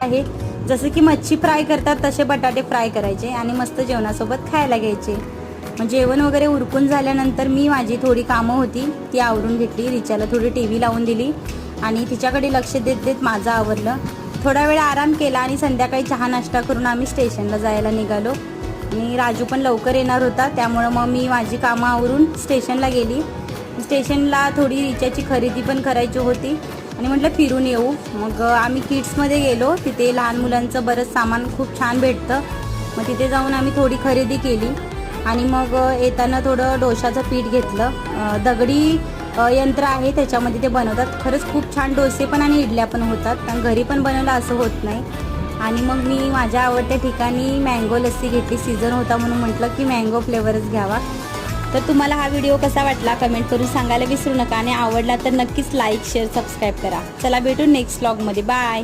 आहे. जसं की मच्छी फ्राय करतात तसे बटाटे फ्राय करायचे आणि मस्त जेवणासोबत खायला घ्यायचे. जेवण वगैरे उरकून झाल्यानंतर मी माझी थोडी कामं होती ती आवरून घेतली. रिचाला थोडी टी व्ही लावून दिली आणि तिच्याकडे लक्ष देत देत माझं आवरलं. थोडा वेळ आराम केला आणि संध्याकाळी चहा नाश्ता करून आम्ही स्टेशनला जायला निघालो. आणि राजू पण लवकर येणार होता त्यामुळं मग मी माझी कामं आवरून स्टेशनला गेली. स्टेशनला थोडी रिचाची खरेदी पण करायची होती. आणि म्हटलं फिरून येऊ. मग आम्ही किड्समध्ये गेलो. तिथे लहान मुलांचं बरंच सामान खूप छान भेटतं. मग तिथे जाऊन आम्ही थोडी खरेदी केली. आणि मग येताना थोडं डोशाचं पीठ घेतलं. दगडी यंत्र आहे त्याच्यामध्ये ते बनवतात. खरंच खूप छान डोसे पण आणि इडल्या पण होतात. कारण घरी पण बनवलं असं होत नाही. आणि मग मी माझ्या आवडत्या ठिकाणी मँगो लस्सी घेतली. सीझन होता म्हणून म्हटलं की मँगो फ्लेवरच घ्यावा. तर तुम्हाला हा व्हिडिओ कसा वाटला कमेंट करून सांगायला विसरू नका. आणि आवडला तर नक्कीच लाईक शेअर सबस्क्राईब करा. चला भेटू नेक्स्ट ब्लॉगमध्ये बाय